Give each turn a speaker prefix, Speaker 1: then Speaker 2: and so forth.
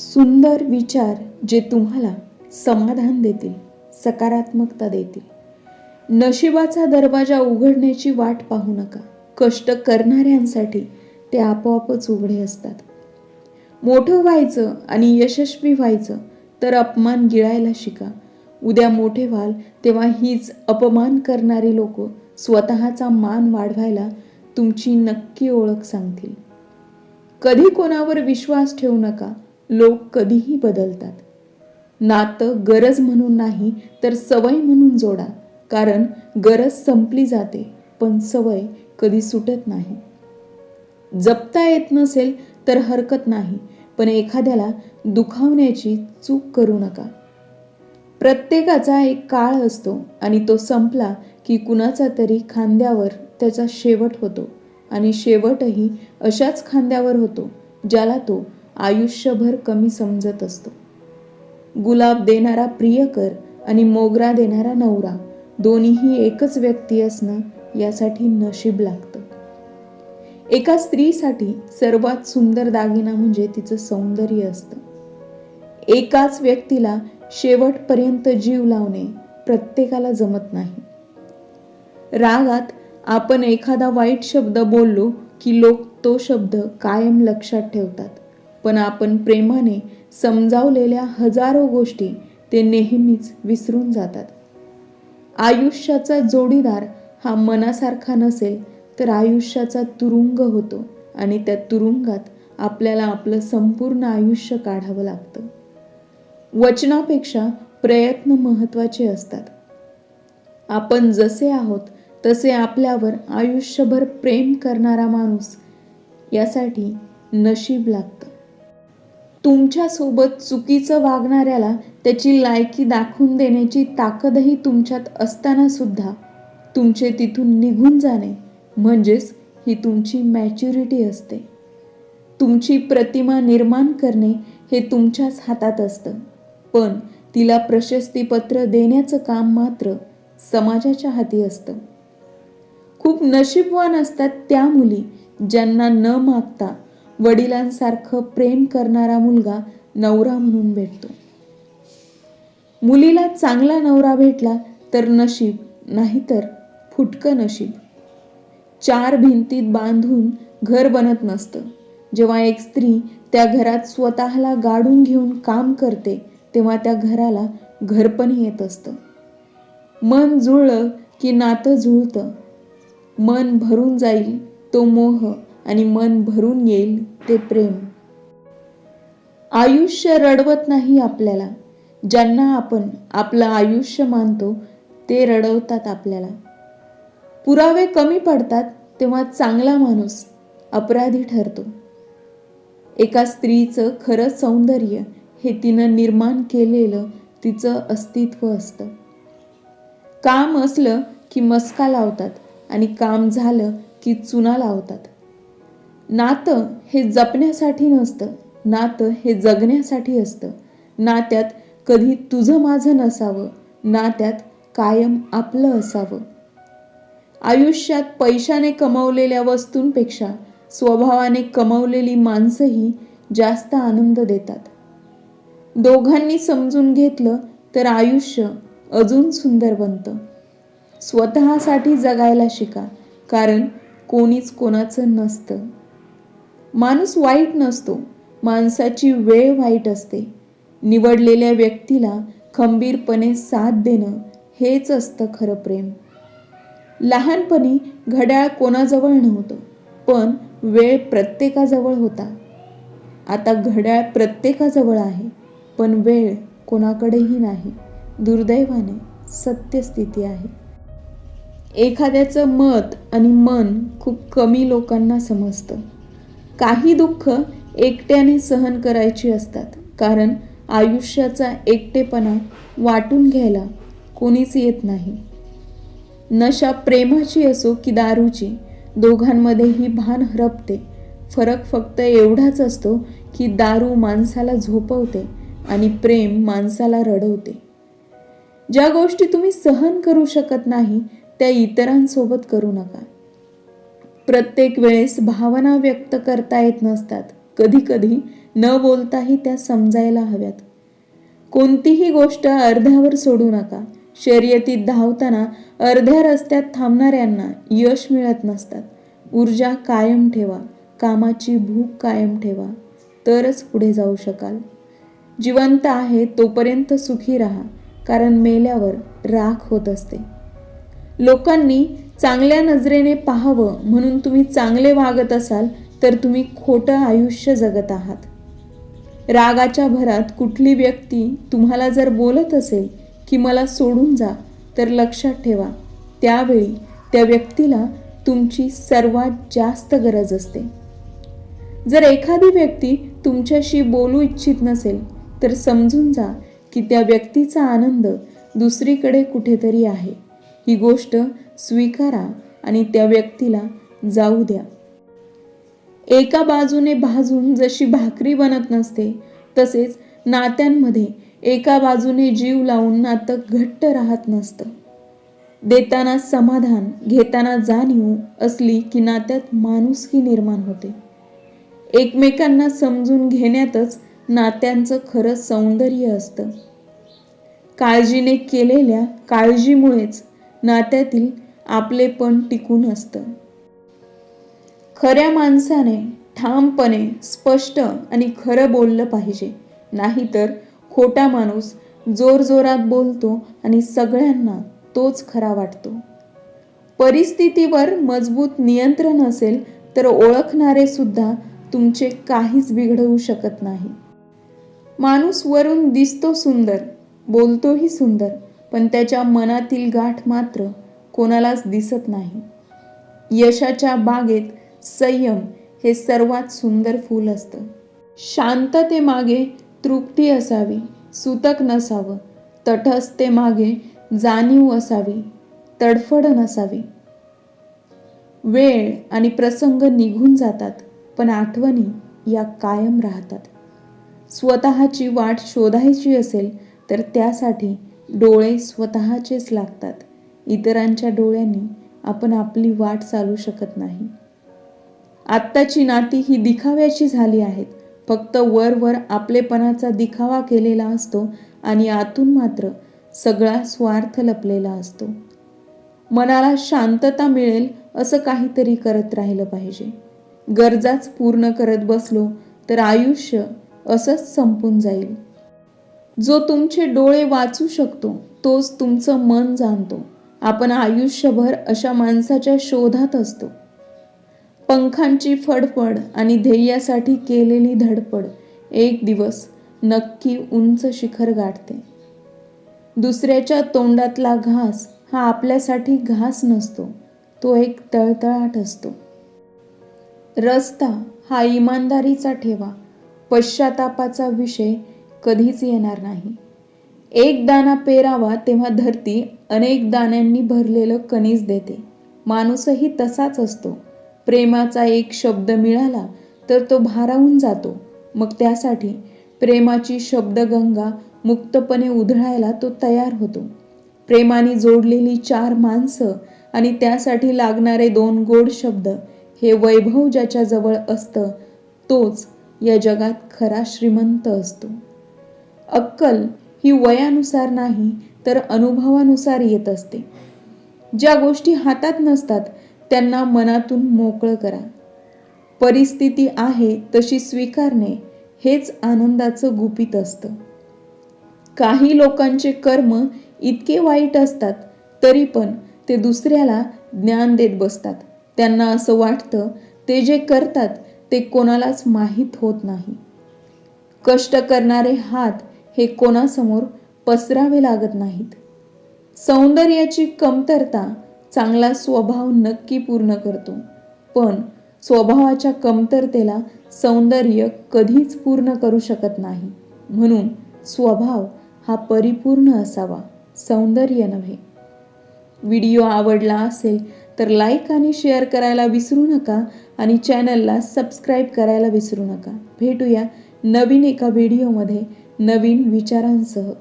Speaker 1: सुंदर विचार जे तुम्हाला समाधान देतील सकारात्मकता देतील. नशिबाचा दरवाजा उघडण्याची वाट पाहू नका. कष्ट करणाऱ्यांसाठी ते आपोआपच उघडे असतात. मोठं व्हायचं आणि यशस्वी व्हायचं तर अपमान गिळायला शिका. उद्या मोठे व्हाल तेव्हा हीच अपमान करणारी लोक स्वतःचा मान वाढवायला तुमची नक्की ओळख सांगतील. कधी कोणावर विश्वास ठेवू नका. लोक कधीही बदलतात. नातं गरज म्हणून नाही तर सवय म्हणून जोडा. कारण गरज संपली जाते पण सवय कधी सुटत नाही. जपता येत नसेल तर हरकत नाही पण एखाद्याला दुखावण्याची चूक करू नका. प्रत्येकाचा एक काळ असतो आणि तो संपला की कुणाचा तरी खांद्यावर त्याचा शेवट होतो. आणि शेवटही अशाच खांद्यावर होतो ज्याला तो आयुष्यभर कमी समजत असतो. गुलाब देणारा प्रियकर आणि मोगरा देणारा नवरा दोन्हीही एकच व्यक्ती असणं यासाठी नशीब लागतं. एका स्त्रीसाठी सर्वात सुंदर दागिना म्हणजे तिचं सौंदर्य असतं. एकाच व्यक्तीला शेवटपर्यंत जीव लावणे प्रत्येकाला जमत नाही. रागात आपण एखादा वाईट शब्द बोललो की लोक तो शब्द कायम लक्षात ठेवतात. पण आपण प्रेमाने समजावलेल्या हजारो गोष्टी ते नेहमीच विसरून जातात. आयुष्याचा जोडीदार हा मनासारखा नसेल तर आयुष्याचा तुरुंग होतो आणि त्या तुरुंगात आपल्याला आपलं संपूर्ण आयुष्य काढावं लागतं. वचनापेक्षा प्रयत्न महत्त्वाचे असतात. आपण जसे आहोत तसे आपल्यावर आयुष्यभर प्रेम करणारा माणूस यासाठी नशीब लागतं. तुमच्यासोबत चुकीचं वागणाऱ्याला त्याची लायकी दाखवून देण्याची ताकदही तुमच्यात असताना सुद्धा तुमचे तिथून निघून जाणे म्हणजेच ही तुमची मॅच्युरिटी असते. तुमची प्रतिमा निर्माण करणे हे तुमच्याच हातात असतं. पण तिला प्रशस्तीपत्र देण्याचं काम मात्र समाजाच्या हाती असतं. खूप नशीबवान असतात त्या मुली ज्यांना न मागता वडिलांसारखं प्रेम करणारा मुलगा नवरा म्हणून भेटतो. मुलीला चांगला नवरा भेटला तर नशीब नाहीतर फुटकं नशीब. चार भिंतीत बांधून घर बनत नसतं. जेव्हा एक स्त्री त्या घरात स्वतःला गाडून घेऊन काम करते तेव्हा त्या घराला घरपण येत असतं. मन जुळलं की नातं जुळतं. मन भरून जाईल तो मोह. आणि मन भरून येईल ते प्रेम. आयुष्य रडवत नाही आपल्याला. ज्यांना आपण आपलं आयुष्य मानतो ते रडवतात आपल्याला. पुरावे कमी पडतात तेव्हा चांगला माणूस अपराधी ठरतो. एका स्त्रीचं खरं सौंदर्य हे तिनं निर्माण केलेलं तिचं अस्तित्व असतं. काम असलं की मस्का लावतात आणि काम झालं की चुना लावतात. नातं हे जपण्यासाठी नसतं नातं हे जगण्यासाठी असतं. नात्यात कधी तुझं माझं नसावं नात्यात कायम आपलं असावं. आयुष्यात पैशाने कमवलेल्या वस्तूंपेक्षा स्वभावाने कमवलेली माणसंही जास्त आनंद देतात. दोघांनी समजून घेतलं तर आयुष्य अजून सुंदर बनतं. स्वतःसाठी जगायला शिका कारण कोणीच कोणाचं नसतं. माणूस वाईट नसतो माणसाची वेळ वाईट असते. निवडलेल्या व्यक्तीला खंबीरपणे साथ देणं हेच असतं खरं प्रेम. लहानपणी घड्याळ कोणाजवळ नव्हतं पण वेळ प्रत्येकाजवळ होता. आता घड्याळ प्रत्येकाजवळ आहे पण वेळ कोणाकडेही नाही दुर्दैवाने सत्यस्थिती आहे. एखाद्याचं मत आणि मन खूप कमी लोकांना समजतं. काही दुःख एकट्याने सहन करायची असतात. कारण आयुष्याचा एकटेपणा वाटून घ्यायला कोणीच येत नाही. नशा प्रेमाची असो की दारूची दोघांमध्ये ही भान हरपते. फरक फक्त एवढाच असतो की दारू माणसाला झोपवते आणि प्रेम माणसाला रडवते. ज्या गोष्टी तुम्ही सहन करू शकत नाही त्या इतरांसोबत करू नका. प्रत्येक वेळेस भावना व्यक्त करता येत नसतात. कधी कधी न बोलताही त्या समजायला हव्यात. कोणतीही गोष्ट अर्ध्यावर सोडू नका. शर्यतीत धावताना अर्ध्या रस्त्यात थांबणाऱ्यांना यश मिळत नसतात. ऊर्जा कायम ठेवा. कामाची भूक कायम ठेवा. तरच पुढे जाऊ शकाल. जिवंत आहे तोपर्यंत सुखी राहा. कारण मेल्यावर राख होत असते. लोकांनी चांगल्या नजरेने पाहावं म्हणून तुम्ही चांगले वागत असाल तर तुम्ही खोटं आयुष्य जगत आहात. रागाच्या भरात कुठली व्यक्ती तुम्हाला जर बोलत असेल की मला सोडून जा तर लक्षात ठेवा त्यावेळी त्या व्यक्तीला तुमची सर्वात जास्त गरज असते. जर एखादी व्यक्ती तुमच्याशी बोलू इच्छित नसेल तर समजून जा की त्या व्यक्तीचा आनंद दुसरीकडे कुठेतरी आहे. ही गोष्ट स्वीकारा आणि त्या व्यक्तीला जाऊ द्या. एका बाजूने भाजून जशी भाकरी बनत नसते तसेच नात्यांमध्ये एका बाजूने जीव लावून नातं घट्ट राहत नसतं. देताना समाधान घेताना जाणीव असली की नात्यात माणुसकी निर्माण होते. एकमेकांना समजून घेण्यातच नात्यांचं खरं सौंदर्य असतं. काळजीने केलेल्या काळजीमुळेच नात्यातील आपलेपण टिकून असतं. खऱ्या माणसाने ठामपणे स्पष्ट आणि खरं बोललं पाहिजे. नाहीतर खोटा माणूस जोरजोरात बोलतो आणि सगळ्यांना तोच खरा वाटतो. परिस्थितीवर मजबूत नियंत्रण असेल तर ओळखणारे सुद्धा तुमचे काहीच बिघडवू शकत नाही. माणूस वरून दिसतो सुंदर बोलतोही सुंदर पण त्याच्या मनातील गाठ मात्र कोणालाच दिसत नाही. यशाच्या बागेत संयम हे सर्वात सुंदर फूल असतं. शांततेमागे तृप्ती असावी सुतक नसावं तटस्थतेमागे जाणीव असावी तडफड नसावी. वेळ आणि प्रसंग निघून जातात पण आठवणी या कायम राहतात. स्वतःची वाट शोधायची असेल तर त्यासाठी डोळे स्वतःचेच लागतात. इतरांच्या डोळ्यांनी आपण आपली वाट चालू शकत नाही. आत्ताची नाती ही दिखाव्याची झाली आहेत. फक्त वर वर आपलेपणाचा दिखावा केलेला असतो आणि आतून मात्र सगळा स्वार्थ लपलेला असतो. मनाला शांतता मिळेल असं काहीतरी करत राहिलं पाहिजे. गरजाच पूर्ण करत बसलो तर आयुष्य असंच संपून जाईल. जो तुमचे डोळे वाचू शकतो तोच तुमचं मन जाणतो. आपण आयुष्यभर अशा माणसाच्या शोधात असतो. पंखांची फडफड आणि ध्येयासाठी केलेली धडपड एक दिवस नक्की उंच शिखर गाठते. दुसऱ्याच्या तोंडातला घास हा आपल्यासाठी घास नसतो तो एक तळतळाट असतो. रस्ता हा इमानदारीचा ठेवा पश्चातापाचा विषय कधीच येणार नाही. एक दाना पेरावा तेव्हा धरती अनेक दाण्यांनी भरलेलं कणीस देते. माणूसही तसाच असतो. प्रेमाचा एक शब्द मिळाला तर तो भारावून जातो. मग त्यासाठी प्रेमाची शब्दगंगा मुक्तपणे उधळायला तो तयार होतो. प्रेमाने जोडलेली चार माणसं आणि त्यासाठी लागणारे दोन गोड शब्द हे वैभव ज्याच्या जवळ असतं तोच या जगात खरा श्रीमंत असतो. अक्कल ही वयानुसार नाही तर अनुभवानुसार येत असते. ज्या गोष्टी हातात नसतात त्यांना मनातून मोकळं करा. परिस्थिती आहे तशी स्वीकारणे हेच आनंदाचं गुपित असतं. काही लोकांचे कर्म इतके वाईट असतात तरी पण ते दुसऱ्याला ज्ञान देत बसतात. त्यांना असं वाटतं ते जे करतात ते कोणालाच माहीत होत नाही. कष्ट करणारे हात हे कोणासमोर पसरावे लागत नाहीत. सौंदर्याची कमतरता चांगला स्वभाव नक्की पूर्ण करतो. पण स्वभावाच्या कमतरतेला सौंदर्य कधीच पूर्ण करू शकत नाही. म्हणून स्वभाव हा परिपूर्ण असावा सौंदर्य नव्हे. व्हिडिओ आवडला असेल तर लाईक आणि शेअर करायला विसरू नका आणि चॅनलला सबस्क्राईब करायला विसरू नका. भेटूया नवीन एका व्हिडिओमध्ये. नवीन विचारांसह.